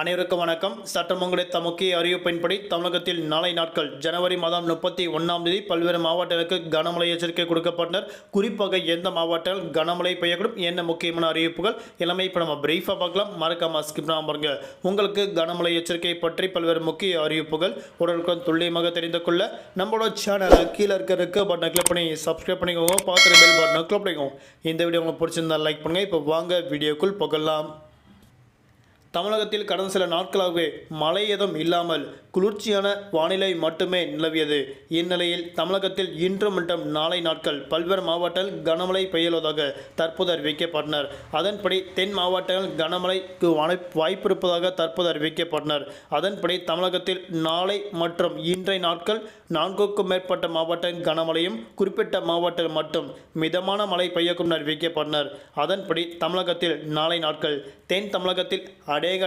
அனைவருக்கும் வணக்கம். சட்டமங்கலத்த முக்கிய அறிவிப்பின்படி தமிழகத்தில் நாளை நாட்கள் ஜனவரி மாதம் முப்பத்தி ஒன்றாம் தேதி பல்வேறு மாவட்டங்களுக்கு கனமழை எச்சரிக்கை கொடுக்கப்பட்டனர். குறிப்பாக எந்த மாவட்டங்கள் கனமழை பெய்யக்கூடும் என்ன முக்கியமான அறிவிப்புகள் எல்லாமே இப்போ நம்ம பிரீஃபாக பார்க்கலாம். மறக்காம ஸ்கிப் பாருங்க. உங்களுக்கு கனமழை எச்சரிக்கை பற்றி பல்வேறு முக்கிய அறிவிப்புகள் உடனுக்குடன் துல்லியமாக தெரிந்து கொள்ள நம்மளோட சேனலை கீழே இருக்க இருக்க பட்டனை கிளிக் பண்ணி சப்ஸ்கிரைப் பண்ணிக்கோங்க. பார்த்துட்டு பெல் பட்டனை கிளிக் பண்ணிக்கோங்க. இந்த வீடியோ உங்களுக்கு பிடிச்சிருந்தா லைக் பண்ணுங்கள் இப்போ வாங்க வீடியோக்குள் போகலாம். தமிழகத்தில் கடந்த சில நாட்களாகவே மழை எதுவும் இல்லாமல் குளிர்ச்சியான வானிலை மட்டுமே நிலவியது. இந்நிலையில் தமிழகத்தில் இன்று மற்றும் நாளை நாட்கள் பல்வேறு மாவட்டங்கள் கனமழை பெய்யுவதாக தற்போது அறிவிக்கப்பட்டனர். அதன்படி தென் மாவட்டங்கள் கனமழைக்கு வாய்ப்பு இருப்பதாக தற்போது அறிவிக்கப்பட்டனர். அதன்படி தமிழகத்தில் நாளை மற்றும் இன்றைய நாட்கள் நான்குக்கும் மேற்பட்ட மாவட்டங்கள் கனமழையும் குறிப்பிட்ட மாவட்டங்கள் மட்டும் மிதமான மழை பெய்யக்கும் அறிவிக்கப்பட்டனர். அதன்படி தமிழகத்தில் நாளை நாட்கள் தென் தமிழகத்தில் அநேக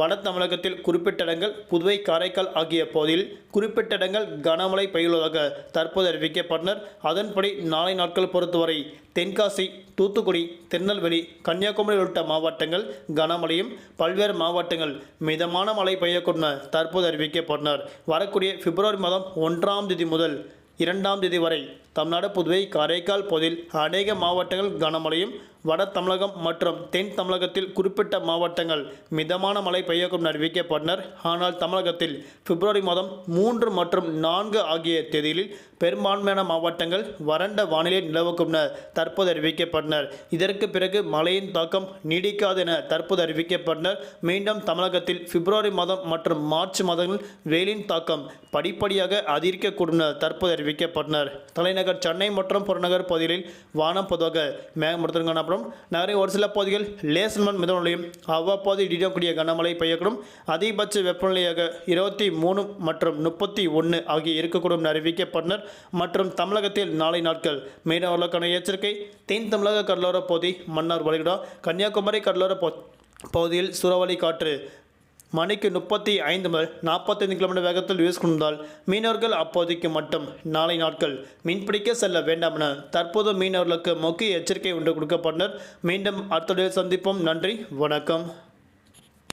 வட தமிழகத்தில் குறிப்பிட்ட இடங்கள் புதுவை காரைக்கால் ஆகிய பகுதியில் குறிப்பிட்ட இடங்கள் கனமழை பெய்துள்ளதாக தற்போது அறிவிக்கப்பட்டனர். அதன்படி நாளை நாட்கள் பொறுத்தவரை தென்காசி தூத்துக்குடி திருநெல்வேலி கன்னியாகுமரி உள்ளிட்ட மாவட்டங்கள் கனமழையும் பல்வேறு மாவட்டங்கள் மிதமான மழை பெய்யக்கூடும் தற்போது அறிவிக்கப்பட்டனர். வரக்கூடிய பிப்ரவரி மாதம் ஒன்றாம் தேதி முதல் இரண்டாம் தேதி வரை தமிழ்நாடு புதுவை காரைக்கால் பகுதியில் அநேக மாவட்டங்கள் கனமழையும் வட தமிழகம் மற்றும் தென் தமிழகத்தில் குறிப்பிட்ட மாவட்டங்கள் மிதமான மழை பெய்யக்கும் அறிவிக்கப்பட்டனர். ஆனால் தமிழகத்தில் பிப்ரவரி மாதம் மூன்று மற்றும் நான்கு ஆகிய தேதிகளில் பெரும்பான்மையான மாவட்டங்கள் வறண்ட வானிலை நிலவுக்கும் என தற்போது அறிவிக்கப்பட்டனர். இதற்கு பிறகு மழையின் தாக்கம் நீடிக்காது என தற்போது அறிவிக்கப்பட்டனர். மீண்டும் தமிழகத்தில் பிப்ரவரி மாதம் மற்றும் மார்ச் மாதங்களில் வெயிலின் தாக்கம் படிப்படியாக அதிகரிக்கக்கூடும் என தற்போது அறிவிக்கப்பட்டனர். தலைநகர் சென்னை மற்றும் புறநகர் பகுதிகளில் வானம் பொதுவாக மேகமூட்டத்துடன் காணப்படும். நகரின் ஒரு சில பகுதிகள் லேசன்மன் மிதமலையும் அவ்வப்போது இடியக்கூடிய கனமழை பெய்யக்கூடும். அதிகபட்ச வெப்பநிலையாக இருபத்தி மூணு மற்றும் முப்பத்தி ஒன்று ஆகிய இருக்கக்கூடும் என அறிவிக்கப்பட்டனர். மற்றும் தமிழகத்தில் நாளை நாட்கள் மீனவர்களுக்கான எச்சரிக்கை. தென் தமிழக கடலோர பகுதி மன்னார் வளைகுடா கன்னியாகுமரி கடலோர பகுதியில் சூறாவளி காற்று மணிக்கு முப்பத்தி ஐந்து முதல் நாற்பத்தைந்து கிலோமீட்டர் வேகத்தில் வீசிக்கொண்டால் மீனவர்கள் அப்போதைக்கு மட்டும் நாளை நாட்கள் மீன்பிடிக்க செல்ல வேண்டாம் என தற்போது மீனவர்களுக்கு முக்கிய எச்சரிக்கை ஒன்று கொடுக்கப்பட்டனர். மீண்டும் அடுத்த சந்திப்போம். நன்றி. வணக்கம்.